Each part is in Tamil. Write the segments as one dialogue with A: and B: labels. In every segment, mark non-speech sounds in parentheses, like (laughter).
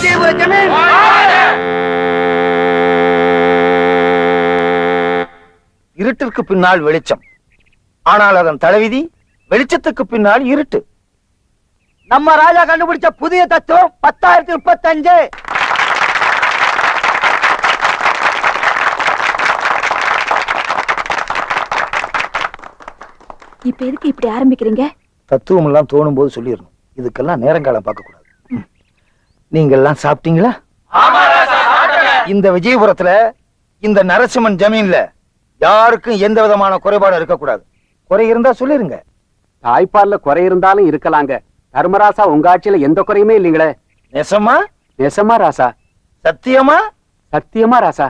A: விஜயபுர ஜமீன்
B: இருட்டிற்கு பின்னால் வெளிச்சம். ஆனால் அதன் தலைவிதி வெளிச்சத்துக்கு பின்னால் இருட்டு.
A: நம்ம ராஜா கண்டுபிடிச்ச புதிய தத்துவம் பத்தாயிரத்தி முப்பத்தஞ்சு.
C: இப்ப எதுக்கு இப்படி ஆரம்பிக்கிறீங்க?
B: தத்துவம் எல்லாம் தோணும் போது சொல்லிடணும். இதுக்கெல்லாம் நேரங்காலம் பார்க்க கூடாது. நீங்க எல்லாம் சாப்பிட்டீங்களா இந்த விஜயபுரத்துல இந்த நரசிம்மன் ஜமீன்ல யாருக்கும் எந்த விதமான குறைபாடும் இருக்கக்கூடாது. குறை இருந்தா சொல்லிருங்க.
D: தாய்ப்பால்ல குறை இருந்தாலும் இருக்கலாங்க. தர்மராசா உங்க ஆட்சியில எந்த குறையுமே இல்லைங்களே.
B: நெசமா
D: நெசமா ராசா?
B: சத்தியமா?
D: சத்தியமா ராசா?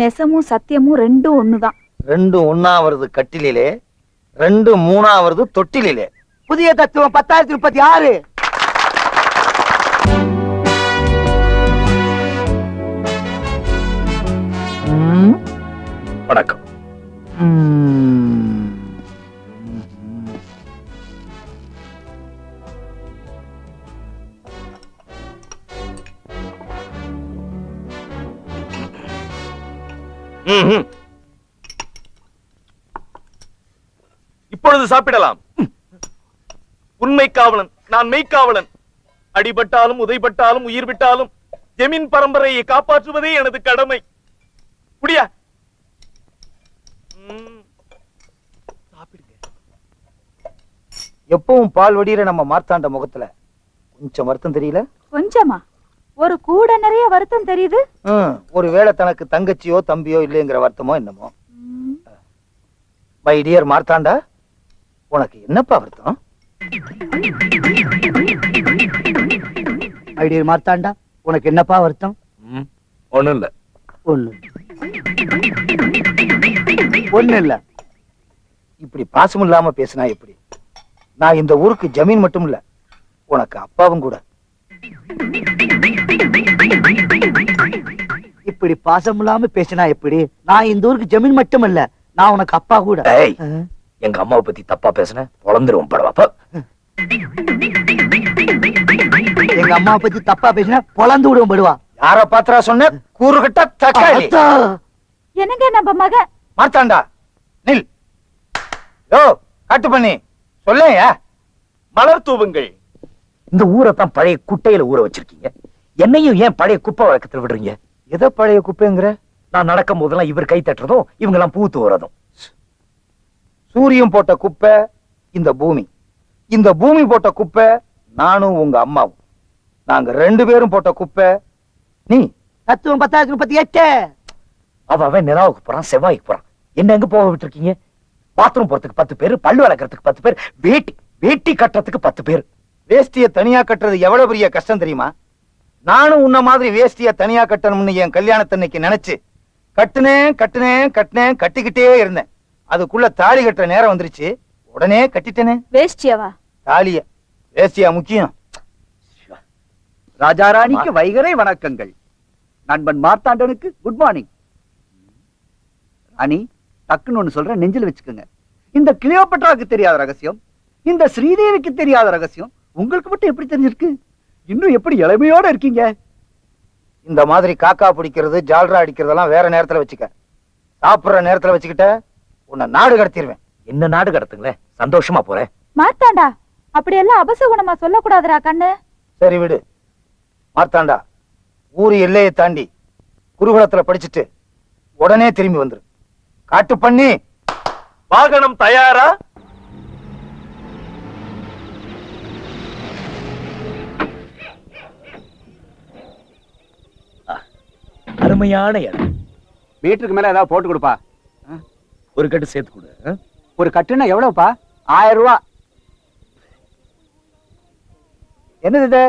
C: நெசமும் சத்தியமும் ரெண்டும் ஒண்ணுதான்.
B: ரெண்டு ஒன்னா வருது கட்டிலே ரெண்டு மூணா வருது தொட்டிலே
A: புதிய தத்துவம் பத்தாயிரத்தி முப்பத்தி ஆறு.
B: வணக்கம்.
E: இப்பொழுது சாப்பிடலாம். உண்மை காவலன் நான் மெய்க்காவலன் அடிபட்டாலும் உதைபட்டாலும் உயிர் விட்டாலும் ஜெமீன் பரம்பரையை காப்பாற்றுவதே எனது கடமை. சாப்பிடுங்க.
B: எப்பவும் பால் வடிகிற நம்ம மார்த்தாண்ட முகத்துல கொஞ்சம் வருத்தம் தெரியல?
C: கொஞ்சமா? ஒரு கூட நிறைய வருத்தம் தெரியுது?
B: ஒருவேளை தனக்கு தங்கச்சியோ தம்பியோ இல்லைங்கிற வருத்தமோ என்னமோ? மை. டியர் மார்த்தாண்டா உனக்கு என்னப்பா வருத்தம்?
A: ஐடியர் மார்த்தாண்டா உனக்கு என்னப்பா வருத்தம்?
E: ஒண்ணும் இல்ல.
A: ஒண்ணு ஒண்ணு இல்ல.
B: இப்படி பாசம் இல்லாம பேசினா எப்படி? நான் இந்த ஊருக்கு ஜமீன் மட்டும் இல்ல உனக்கு அப்பாவும் கூட.
A: இப்படி பாசம் இல்லாம பேசினா எப்படி? நான் இந்த ஊருக்கு ஜமீன் மட்டும் இல்ல நான் உனக்கு அப்பா கூட.
B: எங்க அம்மாவை பத்தி தப்பா பேசுன பொழந்துருவோம் படவாப்பா
A: எங்க அம்மா பத்தி தப்பா பேசினா பொழந்து விடுவோம் படுவா.
B: யார பாத்திரா சொன்ன? கூறுகட்ட தக்காளி.
C: என்னங்க நம்ம மகன்
B: மார்த்தாண்டா நில். யோ காட்டு பண்ணி. சொல்லேயா
E: மலர் தூவுங்கள்.
B: இந்த ஊரை தான் பழைய குட்டையில ஊற வச்சிருக்கீங்க. என்னையும் ஏன் பழைய குப்பை வழக்கத்துல விடுறீங்க? எதை பழைய குப்பைங்கிற? நான் நடக்கும் போதெல்லாம் இவர் கை தட்டுறதும் இவங்க எல்லாம் பூத்து வர்றதும் சூரியன் போட்ட குப்பை இந்த பூமி. இந்த பூமி போட்ட குப்பை நானும் உங்க அம்மாவும். நாங்க ரெண்டு பேரும் போட்ட குப்பை நீ?
A: தத்துவம் பத்தாயிரத்தி முப்பத்தி எட்டு.
B: அவ அவன் நிலாவுக்கு போறான் செவ்வாய்க்கு போறான். என்ன எங்க போக விட்டுருக்கீங்க? பாத்ரூம் போறதுக்கு பத்து பேர் பல்லு வளர்க்கறதுக்கு பத்து பேர் வேட்டி வேட்டி கட்டுறதுக்கு பத்து பேர். வேஷ்டிய தனியா கட்டுறது எவ்வளவு பெரிய கஷ்டம் தெரியுமா? நானும் உன்ன மாதிரி வேஷ்டிய தனியா கட்டணும்னு என் கல்யாணத்தன்னைக்கு நினைச்சு கட்டுனேன் கட்டுனேன் கட்டுனேன் கட்டிக்கிட்டே இருந்தேன். அதுக்குள்ள தாலி கட்டுற நேரம் வந்துருச்சு. உடனே கட்டிட்டேனே.
C: வேஷ்டியாவா?
B: தாலிய. வேஷ்டியா முக்கியம்.
D: ராஜாராணிக்கு வைகரை வணக்கங்கள். நண்பன் மார்த்தாண்டனுக்கு குட் மார்னிங் ராணி டக்குன்னு ஒண்ணு சொல்றேன் நெஞ்சில் வச்சுக்கோங்க. இந்த கிளியோபட்ராவுக்கு தெரியாத ரகசியம் இந்த ஸ்ரீதேவிக்கு தெரியாத ரகசியம் உங்களுக்கு மட்டும் எப்படி தெரிஞ்சிருக்கு? இன்னும் எப்படி இளமையோட இருக்கீங்க?
B: இந்த மாதிரி காக்கா பிடிக்கிறது ஜால்ரா அடிக்கிறதெல்லாம் வேற நேரத்துல வச்சுக்க. சாப்பிடுற நேரத்துல வச்சுக்கிட்ட உன்னை நாடு கடத்திடுவேன் என்ன நாடு கடத்துங்களேன் சந்தோஷமா போறேன்.
C: மாத்தாண்டா அப்படியெல்லாம் அபசகுணமா சொல்லக்கூடாதுடா கண்ணு.
B: சரி விடு. மார்த்தாண்டா. ஊரு எல்லையை தாண்டி குருகுலத்துல படிச்சுட்டு உடனே திரும்பி வந்துரு. காட்டு பண்ணி
E: வாகனம் தயாரா?
B: அருமையான இடம்.
D: மீட்டருக்கு மேல ஏதாவது போட்டு கொடுப்பா.
B: ஒரு கட்டு சேர்த்து கொடு?
D: ஒரு கட்டுனா எவ்வளவுப்பா? ஆயிரம் ரூபா. என்னது இது?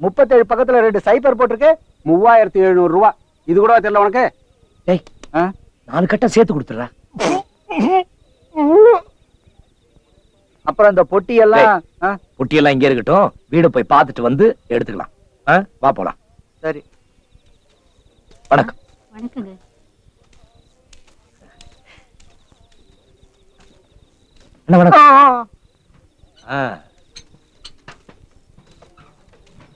D: முப்பத்தேழு பக்கத்துல ரெண்டு சைபர் போட்டிருக்கு மூவாயிரத்தி எழுநூறு ரூபா. இது கூட தெரியல உனக்கு?
B: டேய்
D: ஆ?
B: நாலு கட்டை சேர்த்து கொடுத்துடுறா.
D: அப்புறம் இந்த பொட்டி எல்லாம் ஆ,
B: பொட்டியெல்லாம் இங்கே இருக்கட்டும். வீடு போய் பார்த்துட்டு வந்து எடுத்துக்கலாம். ஆ? வா போலாம்.
D: சரி.
B: வணக்கம்.
C: வணக்கங்க.
B: என்ன வணக்கம். ஆ.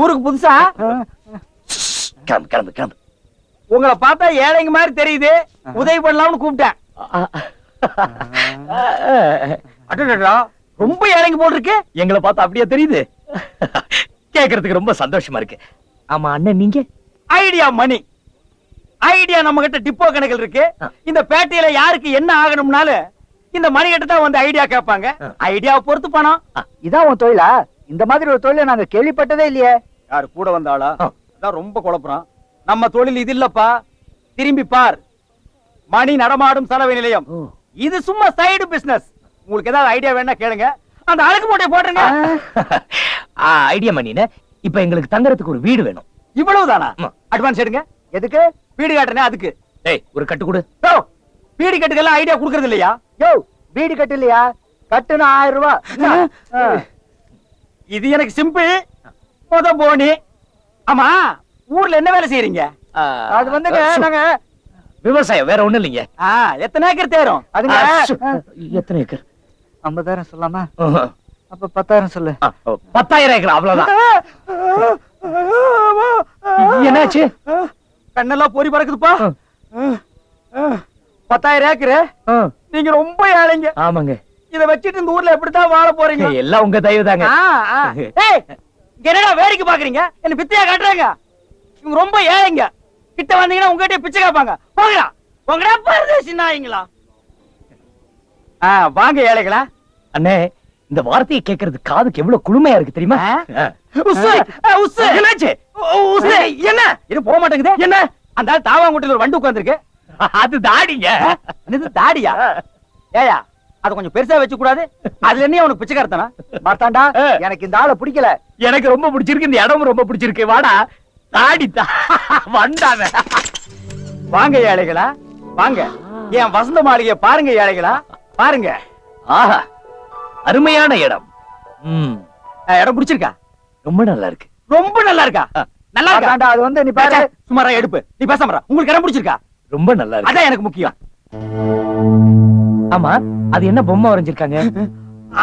F: ஊருக்கு புதுசா?
G: கிளம்பு கிளம்பு கிளம்பு.
F: உங்களை பார்த்தா ஏழைங்க மாதிரி தெரியுது. உதவி பண்ணலாம்னு கூப்பிட்டேன். அடடடா ரொம்ப ஏழைங்க போல் இருக்கு
G: எங்களை பார்த்தா அப்படியே தெரியுது. கேக்குறதுக்கு ரொம்ப சந்தோஷமா இருக்கு. ஆமா அண்ணன் நீங்க?
F: ஐடியா மணி. ஐடியா நம்ம கிட்ட டிப்போ கணக்கில் இருக்கு. இந்த பேட்டையில யாருக்கு என்ன ஆகணும்னாலும் இந்த மணி கிட்ட தான் வந்து ஐடியா கேட்பாங்க. ஐடியாவை பொறுத்து பணம்.
A: இதான் உன் தொழிலா? இந்த மாதிரி ஒரு தொழிலை நாங்க கேள்விப்பட்டதே இல்லையே.
F: யாரு கூட வந்தாளா
G: ஆ.
F: அதான் ரொம்ப குழப்பறான் நம்ம தொழில் இது இல்லப்பா. திரும்பி பார். மணி நடமாடும் சலவை நிலையம். இது சும்மா சைடு பிசினஸ் உங்களுக்கு ஏதாவது ஐடியா வேணா கேளுங்க. அந்த அழகு மூட்டையை போட்டுருங்க.
G: ஐடியா மணின இப்ப எங்களுக்கு தங்கறதுக்கு ஒரு வீடு வேணும்.
F: இவ்வளவுதானா?
G: ஆமா.
F: அட்வான்ஸ் எடுங்க.
A: எதுக்கு?
F: வீடு காட்டுறேன் அதுக்கு.
G: டேய் ஒரு கட்டு கொடு.
F: யோ, வீடு கட்டுக்கெல்லாம் ஐடியா கொடுக்கறது இல்லையா?
A: யோ வீடு கட்டு இல்லையா? கட்டுன்னு ஆயிரம் ரூபாய்.
F: இது எனக்கு சிம்பிள் முத போனி. ஆமா ஊர்ல என்ன வேலை செய்யறீங்க
A: அது வந்துங்க
G: சு,
A: நாங்க
G: விவசாயம் வேற ஒண்ணும் இல்லைங்க.
F: ஆ, எத்தனை ஏக்கர் தேரும்?
A: அதுங்க
G: எத்தனை ஏக்கர்?
A: ஐம்பதாயிரம் சொல்லாமா. அப்ப பத்தாயிரம் சொல்லு.
G: பத்தாயிரம் ஏக்கர் அவ்வளவுதான். என்னாச்சு?
F: கண்ணெல்லாம் பொறி பறக்குதுப்பா. பத்தாயிரம் ஏக்கரு?
G: ஆ,
F: நீங்க ரொம்ப ஏழைங்க.
G: ஆமாங்க.
F: இத வச்சுட்டு இந்த ஊர்ல எப்படித்தான் வாழ போறீங்க? (laughs)
G: எல்லாம் உங்க தயவு தாங்க.
F: என்னடா வேடிக்கை பாக்குறீங்க? என்ன பிச்சையா காட்டுறாங்க? இவங்க ரொம்ப ஏழைங்க. கிட்ட வந்தீங்கன்னா உங்ககிட்ட பிச்சை கேட்பாங்க. போங்கடா. போங்கடா பரதேசி நாய்ங்களா. ஆ, வாங்க ஏழைகளா.
G: அண்ணே இந்த வார்த்தையை கேட்கறது காதுக்கு எவ்வளவு குளுமையா இருக்கு தெரியுமா?
F: என்ன? இது போக மாட்டேங்குது. என்ன? அந்த தாவாங்குட்டில ஒரு வண்டு உட்கார்ந்திருக்கு.
G: அது தாடிங்க.
F: தாடியா? ஏயா அத கொஞ்சம் பெருசா வச்சு கூடாது அதுல என்ன அவனுக்கு பிச்சைக்காரத்தனா
A: மார்த்தாண்டா
G: ஆ.
A: எனக்கு இந்த ஆளை பிடிக்கல.
G: எனக்கு ரொம்ப பிடிச்சிருக்கு இந்த இடமும் ரொம்ப பிடிச்சிருக்கு. வாடா தாடி தா வந்தான
F: வாங்க ஏழைகளா வாங்க. என் வசந்த மாளிகைய பாருங்க ஏழைகளா பாருங்க.
G: ஆஹா அருமையான இடம்.
F: இடம் பிடிச்சிருக்கா?
G: ரொம்ப நல்லா இருக்கு
F: ரொம்ப நல்லா இருக்கா நல்லா இருக்கா
A: மார்த்தாண்டா அது வந்து நீ பாரு.
F: சுமாரா எடுப்பு. நீ பேச மாட்டா உங்களுக்கு இடம் பிடிச்சிருக்கா?
G: ரொம்ப நல்லா இருக்கு
F: அதான் எனக்கு முக்கியம்.
G: ஆமா அது என்ன பொம்மை வரைஞ்சிருக்காங்க?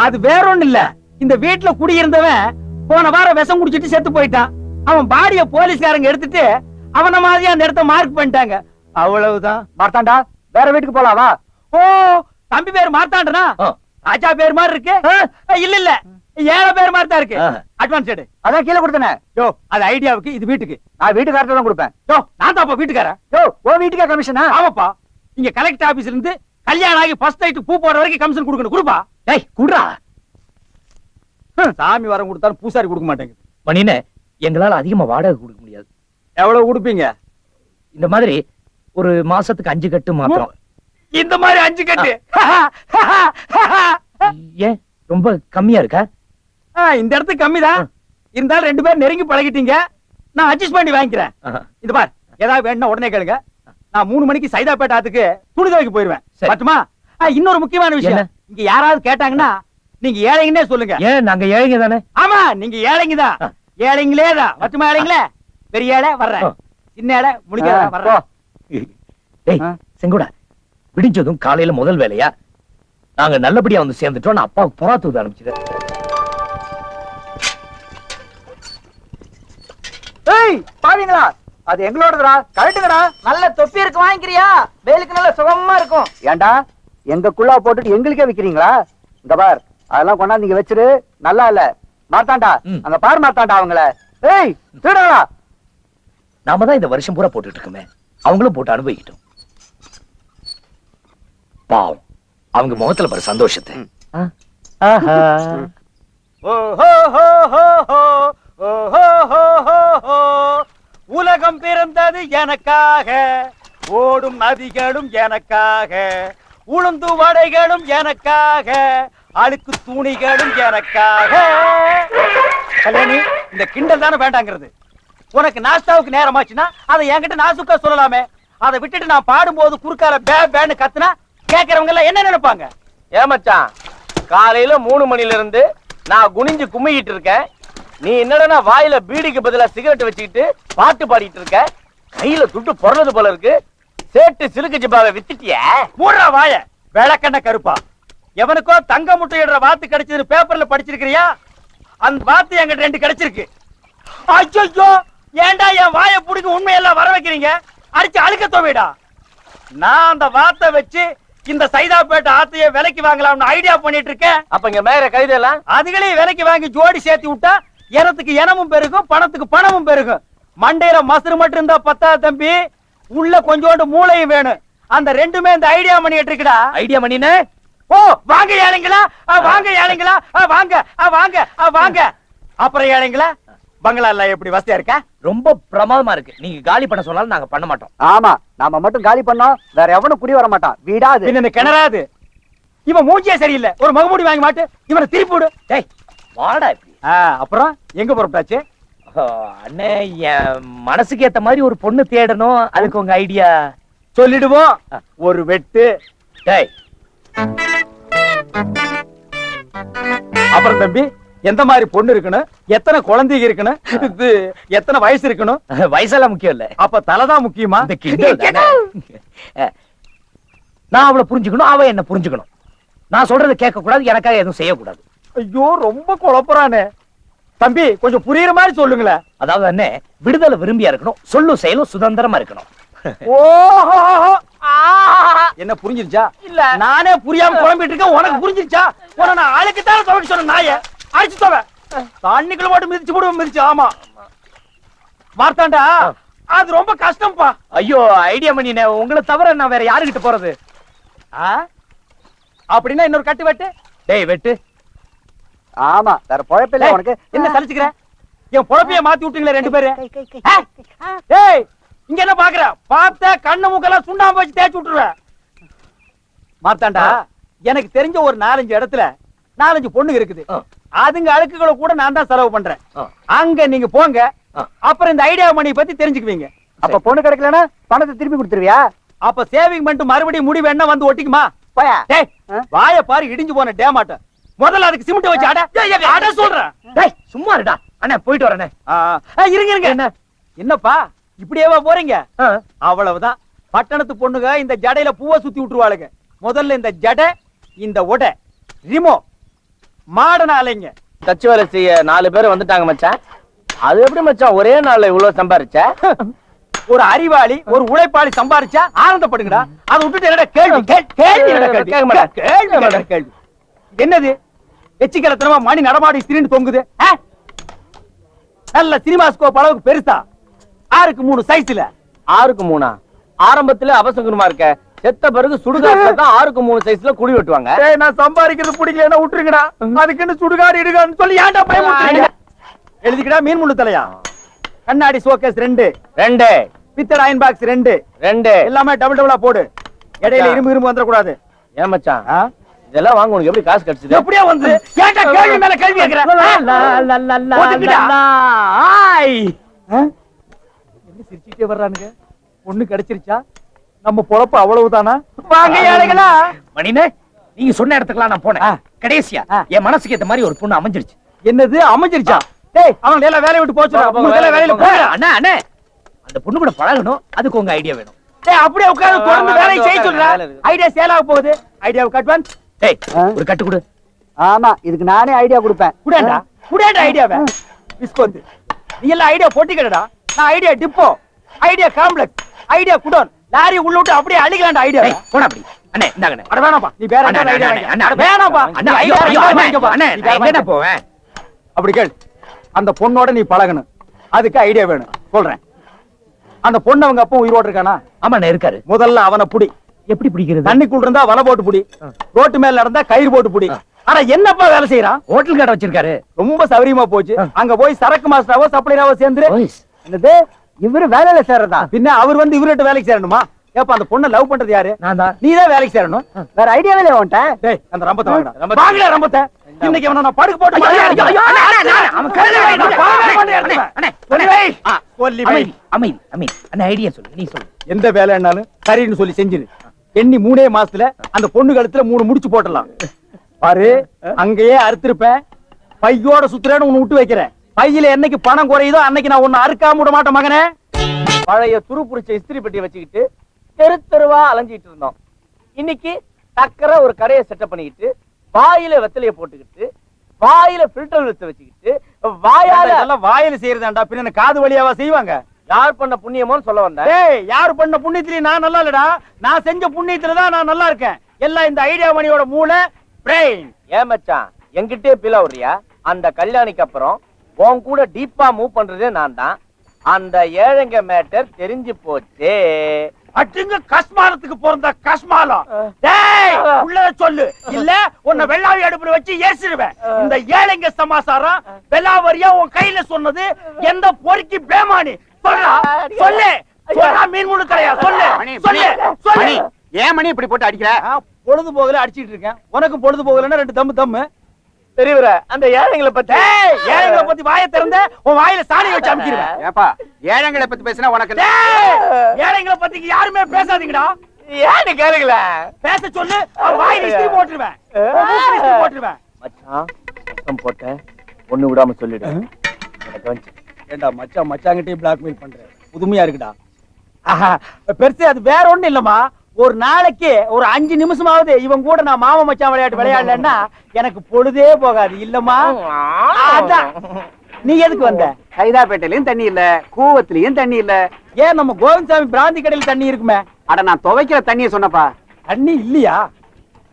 F: அது வேற ஒண்ணு இல்ல. இந்த வீட்டுல குடியிருந்தவன் போன வாரம் விஷம் குடிச்சிட்டு செத்து போயிட்டான். அவன் பாடிய போலீஸ்காரங்க எடுத்துட்டு அவன மாதிரியா அந்த இடத்த மார்க் பண்ணிட்டாங்க. அவ்வளவுதான்.
A: மார்த்தாண்டா வேற வீட்டுக்கு போலாம் வா.
F: ஓ தம்பி பேர் மார்த்தாண்டனா. ராஜா பேர் மாதிரி இருக்கு. இல்ல இல்ல. ஏழை பேர் மாதிரி தான் இருக்கு. அட்வான்ஸ் எடு.
A: அதான் கீழே கொடுத்தனே.
F: யோ அது ஐடியாவுக்கு இது வீட்டுக்கு.
A: நான் வீட்டுக்காரத்தை தான் கொடுப்பேன்.
F: யோ நான் தான்ப்பா வீட்டுக்காரன்.
A: யோ ஓ வீட்டுக்கா கமிஷனா
F: ஆமாப்பா. இங்க கலெக்டர் ஆபீஸ்ல இருந்து கல்யாணம் ஆகி ஃபர்ஸ்ட் நைட் பூ போடுற வரைக்கும் கமிஷன் கொடுக்கணும். கொடுப்பா.
G: டேய் குடுறா.
F: சாமி வரம் கொடுத்தாலும் பூசாரி கொடுக்க மாட்டேங்குது.
G: மணினே எங்களால அதிகமா வாடகை கொடுக்க முடியாது.
F: எவ்வளவு கொடுப்பீங்க?
G: இந்த மாதிரி ஒரு மாசத்துக்கு அஞ்சு கட்டு மாத்திரம்.
F: இந்த மாதிரி அஞ்சு கட்டு.
G: ஏன் ரொம்ப கம்மியா இருக்கா?
F: இந்த இடத்துக்கு கம்மிதான். இருந்தாலும் ரெண்டு பேரும் நெருங்கி பழகிட்டீங்க. நான் அட்ஜஸ்ட் பண்ணி வாங்கிக்கிறேன். இது பார் ஏதாவது வேணும்னா உடனே கேளுங்க. நான் மூணு மணிக்கு சைதாப்பேட்டை ஆத்துக்கு துணி துவைக்க போயிருவேன். பட்டுமா? இன்னொரு முக்கியமான விஷயம்? இங்க யாராவது கேட்டாங்கன்னா நீங்க ஏழைங்கன்னே சொல்லுங்க.
G: ஏன்? நாங்க ஏழைங்க தானே?
F: ஆமா நீங்க ஏழைங்க தான். ஏழைங்களே தான். பட்டுமா ஏழைங்களே? பெரிய ஏழை வர்றேன். சின்ன ஏழை முடிக்க வர்றேன்.
G: செங்கோடா விடிஞ்சதும் காலையில முதல் வேலையா? நாங்க நல்லபடியா வந்து சேர்ந்துட்டோம். நான் அப்பாவுக்கு புறா தூது அனுப்பிச்சிட்டேன்.
A: ஏய் பாவீங்களா? அது எங்களோடதுடா கழட்டுங்கடா
D: நல்ல தொப்பி இருக்கு வாங்கிக்கிறியா? வேலுக்கு நல்ல சுகமா இருக்கும்.
A: ஏன்டா எங்க குள்ளா போட்டுட்டு எங்களுக்கே விக்கிறீங்களா? இந்த பார் அதெல்லாம் கொண்டாந்து இங்க வச்சிரு. நல்லா இல்ல. மார்த்தாண்டா
G: ம்.
A: அங்க பாரு மார்த்தாண்டா அவங்கள. ஏய் திருடா
G: நாம தான் இந்த வருஷம் பூரா போட்டுட்டு இருக்கோமே. அவங்களும் போட்டு அனுபவிக்கிட்டோம். பாவம். அவங்க முகத்துல பாரு சந்தோஷத்தை. ஆ? ஆஹா.
F: ஓ ஹோ ஹோ ஹோ. ஹோ ஓ ஹோ ஹோ ஹோ ஹோ. உலகம் பிறந்தது எனக்காக. ஓடும் நதிகளும் எனக்காக. உளுந்து வடைகளும் எனக்காக. அழுக்கு துணிகளும் எனக்காக. கல்யாணி இந்த கிண்டல் தானே வேண்டாங்கிறது. உனக்கு நாஸ்தாவுக்கு நேரமாச்சுன்னா அதை என்கிட்ட நாசுக்கா சொல்லலாமே. அதை விட்டுட்டு நான் பாடும்போது குறுக்கால பே பேன்னு கத்துனா கேட்கறவங்க எல்லாம் என்ன நினைப்பாங்க?
H: ஏமாச்சான் காலையில மூணு மணில இருந்து நான் குனிஞ்சு கும்மிக்கிட்டு இருக்கேன். நீ என்னடா வாயில பீடிக்கு பதிலா சிகரெட் வச்சுக்கிட்டு பாட்டு பாடிட்டு இருக்க? கையில துட்டு பொறறது போல இருக்கு. சேட்டு சிலுக்கு ஜிப்பாவை வித்துட்டிய?
F: மூடுறா வாய. விளக்கண்ண கருப்பா. எவனுக்கோ தங்க முட்டையிடுற வாத்து கிடைச்சது பேப்பர்ல படிச்சிருக்கிறியா? அந்த வாத்து என்கிட்ட ரெண்டு கிடைச்சிருக்கு. ஐயோ ஏன்டா என் வாய புடிங்க உண்மையெல்லாம் வர வைக்கிறீங்க? அடிச்சு அழுக்க தோவிடா. நான் அந்த வாத்தை வச்சு இந்த சைதாப்பேட்டை ஆத்தைய விலைக்கு வாங்கலாம்னு ஐடியா பண்ணிட்டு இருக்கேன்.
H: அப்ப இங்க மேல கைதெல்லாம்
F: அதுகளையும் விலைக்கு வாங்கி ஜோடி சேர்த்து விட்டா இனத்துக்கு இனமும் பெருகும் பணத்துக்கு பணமும் பெருகும். மண்டையில மசுறு மட்டும் இருந்தா பத்தா தம்பி. உள்ள கொஞ்சோண்டு மூளையும் வேணும். அந்த ரெண்டுமே இந்த ஐடியா பண்ணிட்டு இருக்குடா
H: ஐடியா பண்ணினே
F: ஓ வாங்க ஏழைங்களா? வாங்க ஏழைங்களா? வாங்க வாங்க வாங்க. அப்புறம் ஏழைங்களா? பங்களா எல்லாம் எப்படி வசதியா இருக்கா?
G: ரொம்ப பிரமாதமா இருக்கு. நீங்க காலி பண்ண சொன்னாலும் நாங்க பண்ண மாட்டோம்.
A: ஆமா நாம மட்டும் காலி பண்ணோம். வேற எவனும் குடி வர மாட்டான். வீடாது.
F: இந்த கிணறாது. இவன் மூஞ்சியே சரியில்லை. ஒரு மகமூடி வாங்கி மாட்டு. இவனை திருப்பி விடு.
G: டேய் வாடா
F: அப்புறம் எங்க புறப்பட்டாச்சு?
G: அண்ணே என் மனசுக்கு ஏத்த மாதிரி ஒரு பொண்ணு தேடணும். அதுக்கு உங்க ஐடியா.
F: சொல்லிடுவோம். ஒரு வெட்டு.
G: டேய்.
F: அப்புறம் தம்பி எந்த மாதிரி பொண்ணு இருக்கணும் எத்தனை குழந்தைங்க இருக்கணும் எத்தனை வயசு இருக்கணும்
G: வயசெல்லாம் முக்கியம் இல்ல.
F: அப்ப தலைதான் முக்கியமா?
G: நான் அவளை புரிஞ்சுக்கணும் அவ என்ன புரிஞ்சுக்கணும். நான் சொல்றதை கேட்க கூடாது எனக்காக எதுவும் செய்யக்கூடாது.
F: ஐயோ ரொம்ப குழப்பறானே தம்பி கொஞ்சம் புரியுற மாதிரி சொல்லுங்களேன்.
G: அதாவது அண்ணே விடுதலை விரும்பியா இருக்கணும் சொல்லும் செயலும் சுதந்திரமா இருக்கணும்.
F: ஓஹோ என்ன புரிஞ்சிருச்சா? இல்ல. நானே புரியாம குழம்பிட்டு இருக்கேன் உனக்கு புரிஞ்சிருச்சா? உன நான் ஆளுக்கு தானே துவைக்க சொன்ன நாய. அடிச்சு தவ தண்ணிக்குள்ள மட்டும் மிதிச்சு போடுவோம் மிதிச்சு. ஆமா. மார்த்தாண்டா அது ரொம்ப கஷ்டம்ப்பா.
G: ஐயோ ஐடியா பண்ணினே உங்களை தவிர நான் வேற யாருகிட்ட போறது?
F: ஆ? அப்படின்னா இன்னொரு கட்டு வெட்டு
G: டேய் வெட்டு.
A: ஆமா வேற பொழப்பில்ல உனக்கு.
F: என்ன சலிச்சுக்கிற? என் பொழப்பைய மாத்தி விட்டீங்களே ரெண்டு பேரு? ஏய் இங்க என்ன பாக்குற? பார்த்த கண்ணு மூக்கெல்லாம் சுண்ணாம்பு வச்சு தேய்ச்சி விட்டுருவேன் மார்த்தாண்டா எனக்கு தெரிஞ்ச ஒரு நாலஞ்சு இடத்துல நாலஞ்சு பொண்ணுங்க இருக்குது. அதுங்க அழுக்குகளை கூட நான் தான் செலவு பண்றேன். அங்க நீங்க போங்க. அப்புறம் இந்த ஐடியா மணி பத்தி தெரிஞ்சுக்குவீங்க.
A: அப்ப பொண்ணு கிடைக்கலன்னா பணத்தை திருப்பி கொடுத்துருவியா?
F: அப்ப சேவிங் பண்ணிட்டு மறுபடியும் முடி வேணா வந்து ஒட்டிக்குமா?
A: போயா?
F: டேய்
A: ஆ?
F: வாய பாரு இடிஞ்சு போன டேமாட்ட முதல்ல அதுக்கு சிமெண்ட் வச்சு அட. அட சொல்றேன்.
G: டேய் சும்மா இருடா. அண்ணே போயிட்டு வரேனே
F: இருங்க இருங்க.
G: என்ன?
F: என்னப்பா? இப்படியேவா போறீங்க. அவ்வளவுதான். பட்டணத்து பொண்ணுங்க இந்த ஜடையில பூவை சுத்தி விட்டுருவாளுங்க. முதல்ல இந்த ஜடை இந்த உடை. ரிமோ. மாடன அலைங்க.
H: தச்சு வேலை செய்ய நாலு பேர் வந்துட்டாங்க மச்சான். அது எப்படி மச்சான்? ஒரே நாள்ல இவ்வளவு சம்பாரிச்ச?
F: ஒரு அறிவாளி ஒரு உழைப்பாளி சம்பாரிச்சா ஆனந்தப்படுங்கடா. அதை விட்டுட்டு என்னடா கேள்வி? கேள்வி கேள்வி? கேள்வி? என்னது? எச்சிக்கலத்தனமா மணி நடமாடி திரின்னு தொங்குது? நல்ல சினிமா ஸ்கோப் அளவுக்கு பெருசா. ஆறுக்கு மூணு சைஸ்ல
H: ஆறுக்கு மூணா? ஆரம்பத்துல அவசகுணமா இருக்க? செத்த பிறகு சுடுகாட்டுல தான் ஆறுக்கு மூணு சைஸ்ல குழி வெட்டுவாங்க.
F: நான் சம்பாதிக்கிறது பிடிக்கலன்னா விட்டுருங்கடா. அதுக்குன்னு சுடுகாடு இடுகான்னு சொல்லி ஏன்டா பயமுறுத்துறீங்க எழுதிக்கடா மீன் முள்ளு தலையா? கண்ணாடி சோகேஸ் ரெண்டு.
H: ரெண்டு.
F: பித்தளை அயன் பாக்ஸ் ரெண்டு.
H: ரெண்டு.
F: எல்லாமே டபுள் டபுளா போடு. இடையில இரும்பு இரும்பு வந்துடக்கூடாது.
H: ஏன் மச்சான்? இதெல்லாம் வாங்க உனக்கு எப்படி காசு கிடைச்சது?
F: எப்படியா வந்து? ஏன்டா கேள்வி மேல கேள்வி? என்ன சிரிச்சுட்டே வர்றானுங்க? பொண்ணு கிடைச்சிருச்சா? நம்ம பொழப்பு அவ்வளவுதானா? வாங்க ஏழைகளா
G: மணினே நீங்க சொன்ன இடத்துக்குலாம் நான் போனேன். கடைசியா. என் மனசுக்கு ஏத்த மாதிரி ஒரு பொண்ணு அமைஞ்சிருச்சு.
F: என்னது? அமைஞ்சிருச்சா? டேய் அவங்க எல்லாம் வேலையை விட்டு போச்சு வேலையில.
H: போங்க.
G: அண்ணா அண்ணே அந்த பொண்ணு கூட பழகணும். அதுக்கு உங்க ஐடியா வேணும்.
F: டேய் அப்படியே உட்கார்ந்து தொடர்ந்து வேலையை செய்ய சொல்றா.
H: வேலை.
F: ஐடியா சேல் ஆக போகுது. ஐடியாவுக்கு அட்வான்ஸ்
A: ஆ?
G: ஒரு கட்டு கொடு.
A: ஆமா இதுக்கு நானே ஐடியா கொடுப்பேன்.
F: குடேண்டா? குடேண்டா ஐடியாவை விஸ்கோந்து நீ எல்லாம் ஐடியா போட்டிக்கடா நான் idea depot idea complex idea godown. Lorry உள்ள விட்டு அப்படியே அழிக்கலாம்டா ஐடியா
G: டேய் போடா அப்படி. அண்ணே இந்தாங்கண்ணே.
F: அட வேணாம்ப்பா. நீ வேற
G: அண்ணே,
F: ஐடியா
G: அண்ணே,
F: வேணாம்ப்பா.
G: அண்ணே, ஐயோ, ஐயோ, அண்ணே,
F: நீ வேற வாங்கிக்க.
G: போவேன்
F: அப்படி கேள். அந்த பொண்ணோட நீ பழகணும். அதுக்கு ஐடியா வேணும். சொல்றேன். அந்த பொண்ணு அவங்க அப்பா உயிரோடு இருக்கானா?
G: ஆமாண்ணே இருக்காரு.
F: முதல்ல அவனை புடி.
G: எப்படி பிடிக்கிறது
F: தண்ணிக்குள்ள இருந்தா வலை போட்டு புடி ரோட்டு மேல நடந்தா கயிறு போட்டு புடி ஆனா என்னப்பா வேலை செய்யறான்
G: ஹோட்டல் கடை வச்சிருக்காரு
F: ரொம்ப சௌரியமா போச்சு அங்க போய் சரக்கு மாஸ்டராவோ சப்ளையராவோ சேர்ந்து
G: ஓய்ஸ்.
A: என்னது இவரு வேலையில சேர்றதா
F: பின்ன அவர் வந்து இவர்கிட்ட வேலைக்கு சேரணுமா ஏப்பா அந்த பொண்ணை லவ் பண்றது யாரு
G: நான் தான்
F: நீ தான் வேலைக்கு சேரணும்
A: வேற ஐடியாவே இல்லை உன்ட்ட
F: டேய் அந்த ரம்பத்தை வாங்கடா
H: ரம்பத்தை.
F: வாங்கடா ரம்பத்தை இன்னைக்கு அவன நான் படுக்க போட்டு
G: அண்ணே, அண்ணே, அண்ணே, அவன் அண்ணே. அண்ணே, அண்ணே.
F: கொல்லி
G: அமைதி அமைதி அந்த ஐடியா சொல்லு நீ சொல்லு
F: எந்த வேலைன்னாலும் சரின்னு சொல்லி செஞ்சிரு எண்ணி மூணே மாசத்துல அந்த பொண்ணு கழுத்துல மூணு முடிச்சு போட்டலாம் பாரு அங்கேயே அறுத்திருப்பேன். பையோட சுத்துறேன்னு உன்னை விட்டு வைக்கிறேன். பையில என்னைக்கு பணம் குறையுதோ அன்னைக்கு நான் உன்னை அறுக்காம விட மாட்டேன் மகனே.
H: பழைய துரு புடிச்ச இஸ்திரி பெட்டியை வச்சுக்கிட்டு தெரு தெருவா அலைஞ்சிட்டு இருந்தோம். இன்னைக்கு டக்கர ஒரு கடையை செட்டப் பண்ணிக்கிட்டு வாயில வெத்தலையை போட்டுக்கிட்டு வாயில பில்டர் வித்து வச்சுக்கிட்டு வாயால
F: வாயில செய்யறதாண்டா? பின்ன காது வழியாவா செய்வாங்க?
H: யார் பண்ண புண்ணியமோன்னு சொல்ல வந்தேன்.
F: டேய் யார் பண்ண புண்ணியத்திலயும் நான் நல்லா இல்லடா. நான் செஞ்ச புண்ணியத்துல தான் நான் நல்லா இருக்கேன். எல்லாம் இந்த ஐடியா மணியோட மூளை பிரெயின்
H: ஏன் மச்சான் என்கிட்டயே பீலா அந்த கல்யாணிக்கு அப்புறம் உன் கூட டீப்பா மூவ் பண்றதே நான் தான். அந்த ஏழைங்க மேட்டர் தெரிஞ்சு போச்சே.
F: அட்டுங்க கஸ்மானத்துக்கு பிறந்த கஸ்மாலம் டேய் உள்ளத சொல்லு. இல்ல உன்னை வெள்ளாவி அடுப்புல வச்சு ஏசிடுவேன். இந்த ஏழைங்க சமாசாரம் வெள்ளாவரியா உன் கையில சொன்னது எந்த பொறுக்கி பேமானி. சொல்லு. சொல்றா மீன் முழு கரையா சொல்லு. சொல்லு. சொல்லு.
A: ஏன் மணி இப்படி போட்டு அடிக்கிற?
F: பொழுது போகல அடிச்சிட்டு இருக்கேன். உனக்கு பொழுது போகலன்னா ரெண்டு தம்மு தம்மு
H: தெரியவர அந்த ஏழைங்களை பத்தி
F: ஏழைங்களை பத்தி வாயை திறந்த உன் வாயில சாணி வச்சு அமுக்கிடுவேன்.
A: ஏப்பா ஏழைங்களை பத்தி பேசினா உனக்கு
F: ஏழைங்களை பத்தி யாருமே பேசாதீங்கடா.
H: ஏன்னு கேளுங்களே.
F: பேச சொல்லு வாயில இஸ்திரி போட்டுருவேன். போட்டுருவேன்.
H: மச்சான் ஒண்ணு விடாம சொல்லிடு. எனக்கு.
F: ஏண்டா மச்சான் மச்சாங்கிட்டே பிளாக்மெயில் பண்ற? புதுமையா இருக்குடா. ஆஹா, பெருசு அது வேற ஒண்ணும் இல்லம்மா. ஒரு நாளைக்கு ஒரு அஞ்சு நிமிஷமாவது இவன் கூட நான் மாமா மச்சான் விளையாட்டு விளையாடலன்னா எனக்கு பொழுதே போகாது. இல்லம்மா. அதான். நீ எதுக்கு வந்த?
A: சைதாப்பேட்டையிலயும் தண்ணி இல்ல கூவத்திலயும் தண்ணி இல்ல.
F: ஏன் நம்ம கோவிந்தசாமி பிராந்தி கடையில் தண்ணி இருக்குமே?
A: அட நான் துவைக்கிற தண்ணிய சொன்னப்பா.
F: தண்ணி இல்லையா?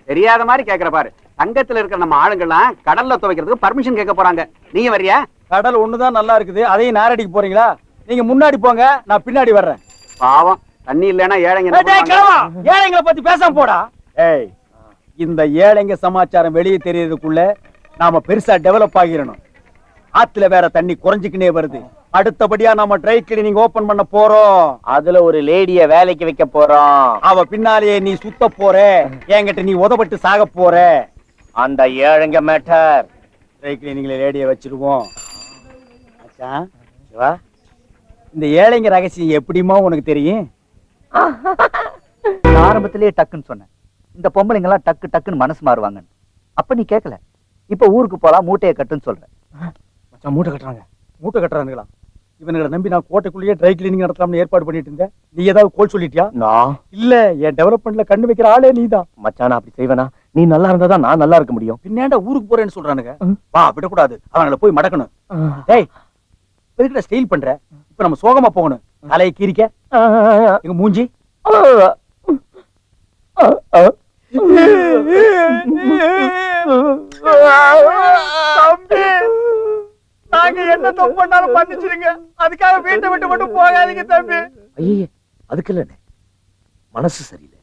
A: தெரியாத மாதிரி கேக்குற பாரு. தங்கத்துல இருக்கிற நம்ம ஆளுங்கெல்லாம் கடல்ல துவைக்கிறதுக்கு பர்மிஷன் கேட்க போறாங்க. நீங்க வரியா
F: கடல் ஒண்ணுதான் நல்லா இருக்குது. அதையும் நாரடிக்கு போறீங்களா? நீங்க முன்னாடி போங்க நான் பின்னாடி வர்றேன்.
A: பாவம். தண்ணி இல்லைன்னா ஏழைங்க
F: ஏழைங்களை பத்தி பேசாம போடா. ஏய் இந்த ஏழைங்க சமாச்சாரம் வெளியே தெரியறதுக்குள்ள நாம பெருசா டெவலப் ஆகிரணும். ஆத்துல வேற தண்ணி குறைஞ்சுக்கினே வருது. அடுத்தபடியா நாம ட்ரை கிளீனிங் ஓபன் பண்ண போறோம்.
H: அதுல ஒரு லேடிய வேலைக்கு வைக்க போறோம்.
F: அவ பின்னாலேயே நீ சுத்த போற. என்கிட்ட நீ உதப்பட்டு சாக போற.
H: அந்த ஏழைங்க மேட்டர்.
F: ட்ரை கிளீனிங்ல லேடிய வச்சிருவோம். மச்சான்,
H: சிவா
F: இந்த ஏழைங்க ரகசியம் எப்படிமா உனக்கு தெரியும்?
D: ஆரம்பத்திலேயே டக்குன்னு சொன்னேன். இந்த பொம்பளைங்க எல்லாம் டக்கு டக்குன்னு மனசு மாறுவாங்க அப்ப நீ கேட்கல இப்ப ஊருக்கு போலாம் மூட்டையை கட்டுன்னு சொல்ற
F: மச்சான் மூட்டை கட்டுறாங்க. மூட்டை கட்டுறானுங்களா? இவனுங்களை நம்பி நான் கோட்டைக்குள்ளேயே ட்ரை கிளீனிங் நடத்தலாம்னு ஏற்பாடு பண்ணிட்டு இருந்தேன். நீ ஏதாவது கோல் சொல்லிட்டியா?
H: நான்?
F: இல்ல என் டெவலப்மெண்ட்ல கண்ணு வைக்கிற ஆளே நீதான்.
H: மச்சான் அப்படி செய்வேனா? நீ நல்லா இருந்தா தான் நான் நல்லா இருக்க முடியும்.
F: பின்னாண்ட ஊருக்கு போறேன்னு சொல்றானுங்க? வா விடக்கூடாது. அவங்கள போய் மடக்கணும். டேய் எதுக்குடா ஸ்டைல் பண்ற? இப்ப நம்ம சோகமா போகணும். தலையை கீரிக்க எங்க மூஞ்சி. தம்பி நாங்க என்ன தப்பு பண்ணாலும் மன்னிச்சிடுங்க. அதுக்காக வீட்டை விட்டு மட்டும் போகாதீங்க தம்பி.
G: ஐயே அதுக்கு இல்லண்ணே. மனசு சரியில்லை.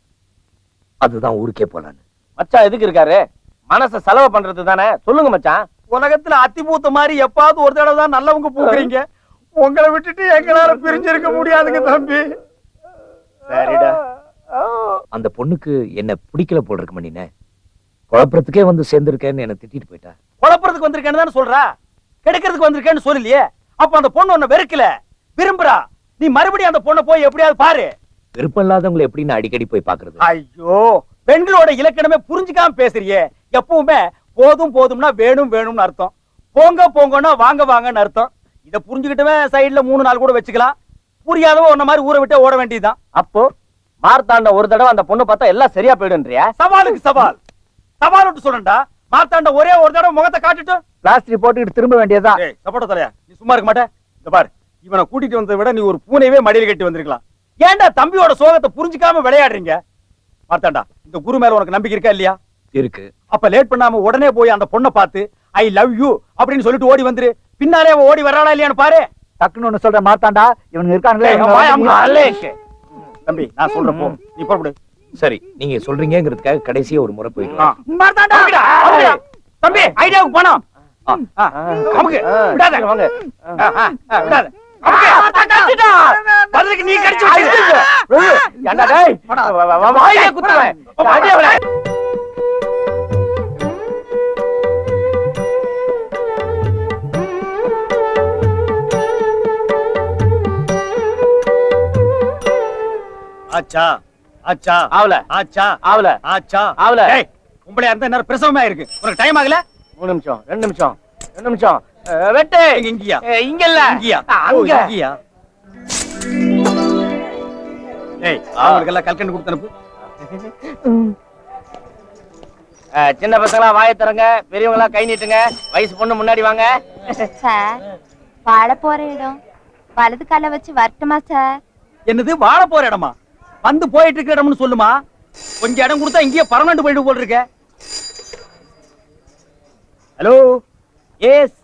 G: அதுதான் ஊருக்கே போலான்னு.
H: மச்சான் எதுக்கு இருக்காரு? மனச செலவு பண்றது தானே? சொல்லுங்க மச்சான்
F: உலகத்துல அத்திபூத்த மாதிரி எப்பாவது ஒரு தடவை தான் நல்லவங்க பூக்குறீங்க. உங்களை விட்டுட்டு எங்களால பிரிஞ்சிருக்க முடியாதுங்க தம்பி.
H: சரிடா.
G: அந்த பொண்ணுக்கு என்ன பிடிக்கல போல் இருக்கு மணினே குழப்பறதுக்கே வந்து சேர்ந்திருக்கேன்னு என்ன திட்டிட்டு போயிட்டா.
F: குழப்பறதுக்கு வந்திருக்கேன்னு தானே சொல்றா? கெடுக்கிறதுக்கு வந்திருக்கேன்னு சொல்லலையே? அப்ப அந்த பொண்ணு உன்னை வெறுக்கல. விரும்புறா. நீ மறுபடியும் அந்த பொண்ணை போய் எப்படியாவது பாரு.
G: விருப்பம் இல்லாதவங்களை எப்படி நான் அடிக்கடி போய் பாக்குறது
F: ஐயோ பெண்களோட இலக்கணமே புரிஞ்சுக்காம பேசுறியே. எப்பவுமே போதும் போதும்னா வேணும் வேணும்னு அர்த்தம். போங்க போங்கன்னா வாங்க வாங்கன்னு அர்த்தம். இத புரிஞ்சுக்கிட்டவே சைடுல மூணு நாள் கூட வச்சுக்கலாம். புரியாதவ உன்ன மாதிரி ஊரை விட்டு ஓட வேண்டியதுதான்.
H: அப்போ மார்த்தாண்ட ஒரு தடவை அந்த பொண்ணு பார்த்தா எல்லாம் சரியா போயிடுன்றியா
F: சவாலுக்கு சவால். சவால் விட்டு சொல்லண்டா மார்த்தாண்ட ஒரே ஒரு தடவை முகத்தை காட்டிட்டு.
D: பிளாஸ்டிக் போட்டுக்கிட்டு திரும்ப வேண்டியதுதான்.
F: சப்போட்ட தலையா நீ சும்மா இருக்க மாட்டே. இந்த பாரு இவனை கூட்டிட்டு வந்ததை விட நீ ஒரு பூனையவே மடியில் கட்டி வந்திருக்கலாம். ஏன்டா தம்பியோட சோகத்தை புரிஞ்சுக்காம விளையாடுறீங்க? மார்த்தாண்டா இந்த குரு மேல உனக்கு நம்பிக்கை இருக்கா இல்லையா?
G: இருக்கு.
F: அப்ப லேட் பண்ணாம உடனே போய் அந்த பொண்ணை பார்த்து ஐ லவ் யூ அப்படின்னு சொல்லிட்டு ஓடி வந்துரு. பின்னாலே ஓடி வர்றாளா இல்லையான்னு பாரு.
D: டக்குன்னு ஒண்ணு சொல்ற மாத்தாண்டா இவனுங்க.
F: தம்பி நான் சொல்றேன் போ. நீ புறப்படு.
G: சரி நீங்க சொல்றீங்கிறதுக்காக கடைசியா ஒரு முறை.
F: தம்பி ஐடியாவுக்கு அமுக்கு. விடாத. விடாத. அமுக்கு. வரதுக்கு நீ கடிச்சு
H: என்னடா டேய் வாயில குத்துவேன் அடியே வர
F: ஆச்சா ஆச்சா
H: ஆவல.
F: ஆச்சா
H: ஆவல.
F: ஆச்சா.
H: ஆவல.
F: டேய் உம்பளையா இருந்தா என்ன பிரசவமா இருக்கு உனக்கு டைம் ஆகல?
H: மூணு நிமிஷம் ரெண்டு நிமிஷம் ரெண்டு நிமிஷம். வெட்டு.
F: இங்கயா?
H: இங்க இல்ல.
F: இங்கயா?
H: அங்க.
F: இங்கயா? ஏய் அவங்களுக்கு எல்லாம் கல்கண்டு கொடுத்து அனுப்பு.
H: சின்ன பசங்களா வாயை திறங்க பெரியவங்களா கை நீட்டுங்க வயசு பொண்ணு முன்னாடி வாங்க.
I: சார் வாழ போற இடம். வலது கால வச்சு வரட்டுமா சார்?
F: என்னது வாழ போற இடமா? வந்து போயிட்டு இருக்கிற இடம்னு சொல்லுமா? கொஞ்சம் இடம் கொடுத்தா இங்கேயே பர்மனண்ட் போயிட்டு போல் இருக்க hello yes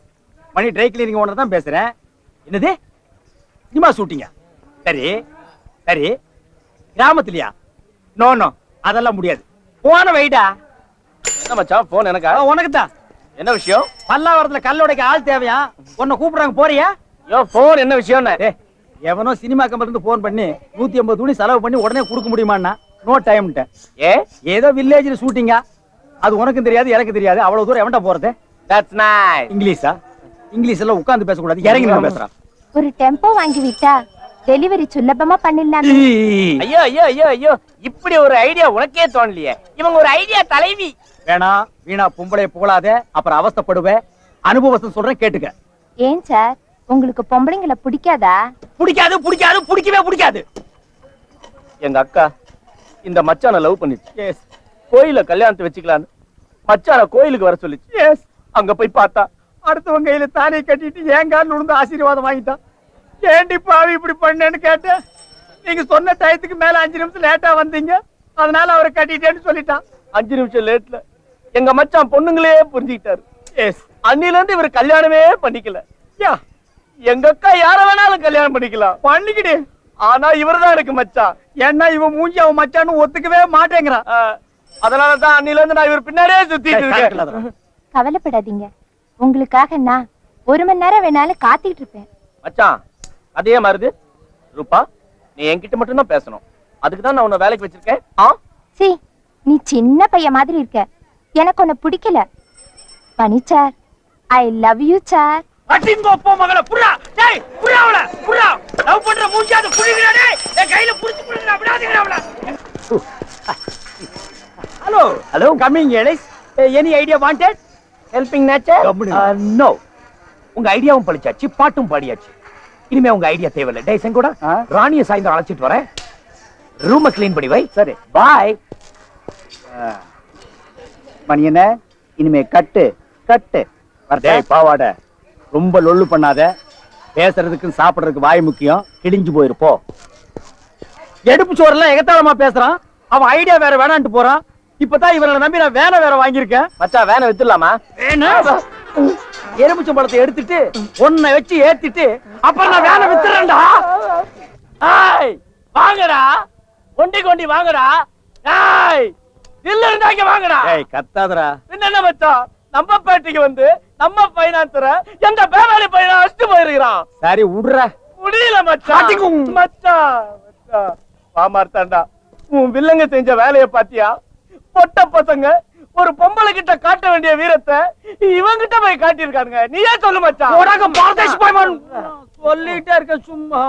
F: Mani dry cleaning owner தான் பேசுறேன். என்னது? சினிமா ஷூட்டிங்க சரி சரி. கிராமத்துலயா? நோ நோ அதெல்லாம் முடியாது. போன வைடா.
H: என்ன மச்சான்? போன் எனக்கா?
F: உனக்கு தான்
H: என்ன விஷயம்?
F: பல்லாவரத்துல கல்லோடைக்கு ஆள் தேவையா? உன்னை கூப்பிடுறாங்க போறியா?
H: யோ போன் என்ன விஷயம்னு?
F: ஏ எவனோ சினிமா கம்பெனி இருந்து போன் பண்ணி நூத்தி ஐம்பது துணி செலவு பண்ணி உடனே கொடுக்க முடியுமான்னா நோ டைம்ட்டேன்
H: ஏ?
F: ஏதோ வில்லேஜ்ல ஷூட்டிங்கா அது உனக்கும் தெரியாது எனக்கு தெரியாது. அவ்வளவு தூரம் எவன்டா போறது?
H: That's nice
F: இங்கிலீஷா? இங்கிலீஷ் எல்லாம் உட்கார்ந்து பேசக்கூடாது இறங்கி நான் பேசுறான்.
I: ஒரு டெம்போ வாங்கி விட்டா டெலிவரி சுலபமா பண்ணிடலாம்.
H: ஐயோ ஐயோ ஐயோ ஐயோ. இப்படி ஒரு ஐடியா உனக்கே தோணலையே. இவங்க ஒரு ஐடியா தலைவி.
F: வேணாம் வீணா பொம்பளை புகழாத அப்புறம் அவஸ்தைப்படுவேன் அனுபவத்தை சொல்றேன் கேட்டுக்க.
I: ஏன் சார்? உங்களுக்கு பொம்பளைங்களை பிடிக்காதா?
F: பிடிக்காது பிடிக்காது பிடிக்கவே பிடிக்காது.
H: எங்க அக்கா இந்த மச்சான லவ் பண்ணிச்சு.
F: எஸ்
H: கோயில கல்யாணத்தை வச்சுக்கலான்னு மச்சான கோயிலுக்கு வர சொல்லிச்சு.
F: எஸ்
H: அங்க போய் பார்த்தா
F: அடுத்தவங்க கையில தானே கட்டிட்டு காலில் விழுந்து ஆசீர்வாதம் வாங்கிட்டான்? ஏண்டி பாவி இப்படி பண்ணேன்னு கேட்டேன்? நீங்க சொன்ன டயத்துக்கு மேல அஞ்சு நிமிஷம் லேட்டா வந்தீங்க. அதனால அவரை கட்டிட்டேன்னு சொல்லிட்டான்.
H: அஞ்சு நிமிஷம் லேட்ல எங்க மச்சான் பொண்ணுங்களே புரிஞ்சுக்கிட்டாரு.
F: எஸ்
H: அன்னில இருந்து இவர் கல்யாணமே பண்ணிக்கல.
F: யா.
H: எங்க அக்கா யார வேணாலும் கல்யாணம் பண்ணிக்கலாம்.
F: பண்ணிக்கிடு.
H: ஆனா இவர்தான் எனக்கு மச்சான்.
F: ஏன்னா இவன் மூஞ்சி அவன் மச்சான்னு ஒத்துக்கவே மாட்டேங்கிறான்.
H: அதனாலதான் அன்னில இருந்து நான் இவர் பின்னாடியே சுத்திட்டு இருக்கேன்.
I: கவலைப்படாதீங்க. உங்களுக்காக நான் ஒரு மணி நேரம் வேணாலும் காத்துக்கிட்டு இருப்பேன்.
H: மச்சான் அதே மாதிரிது ரூபா நீ என்கிட்ட மட்டும் தான் பேசணும். அதுக்கு தான் நான் உன்னை வேலைக்கு வச்சிருக்கேன். ஆ?
I: சி நீ சின்ன பையன் மாதிரி இருக்க. எனக்கு உன்னை பிடிக்கல. பனி sir I love you sir.
F: அட்டிங்கோ போ மகள புறா டேய் புறா அவள புறா லவ் பண்ற மூஞ்சாத புடிங்கடா டேய். என் கையில புடிச்சு புடிங்கடா விடாதீங்கடா அவள. Hello
G: hello
F: coming Ellis any idea wanted
H: helping nature
G: no உங்க ஐடியாவும் பழிச்சாச்சு பாட்டும் பாடியாச்சு. இனிமே உங்க ஐடியா தேவையில்லை. டேய் செங்கோடா? ராணிய சாயந்தரம் அழைச்சிட்டு வரேன். ரூம க்ளீன் பண்ணி வை.
D: சரி
G: பாய்
D: மணி என்ன? இனிமே கட்டு கட்டு?
F: டேய் பாவாட. ரொம்ப லொள்ளு பண்ணாத. பேசுறதுக்கும் சாப்பிடுறதுக்கு வாய் முக்கியம். கிழிஞ்சு போயிருப்போ எடுப்பு சோறெல்லாம் எகத்தாளமா பேசுறான். அவன் ஐடியா வேற வேணான்ட்டு போறான். இப்பதான் இவனை நம்பி நான் வேலை வேற வாங்கியிருக்கேன்.
H: மச்சான் வேனை வித்துடலாமா?
F: எலுமிச்சம் பழத்தை எடுத்துட்டு ஒன்னை வச்சு ஏத்திட்டு அப்புறம் நான் வேலை வித்துறேன்டா.
H: ஏய் வாங்கடா. கொண்டி கொண்டி வாங்கடா. ஏய் இல்ல இருந்தாங்க வாங்கடா.
F: ஏய் கத்தாதடா.
H: என்ன மச்சான்? நம்ம பேட்டைக்கு வந்து நம்ம பைனான்சர எந்த பேராளி பையனை அடிச்சு போயிருக்கிறான்?
F: சரி விடுற.
H: முடியல மச்சான். மச்சான் மச்சான். பாமார்த்தாண்டா உன் வில்லங்க செஞ்ச வேலைய பாத்தியா? பொட்ட பசங்க ஒரு பொம்பளை கிட்ட காட்ட வேண்டிய வீரத்தை இவங்கிட்ட போய் காட்டியிருக்கானுங்க. நீயே சொல்லு மச்சான்.
F: சொல்லிட்டே இருக்க சும்மா.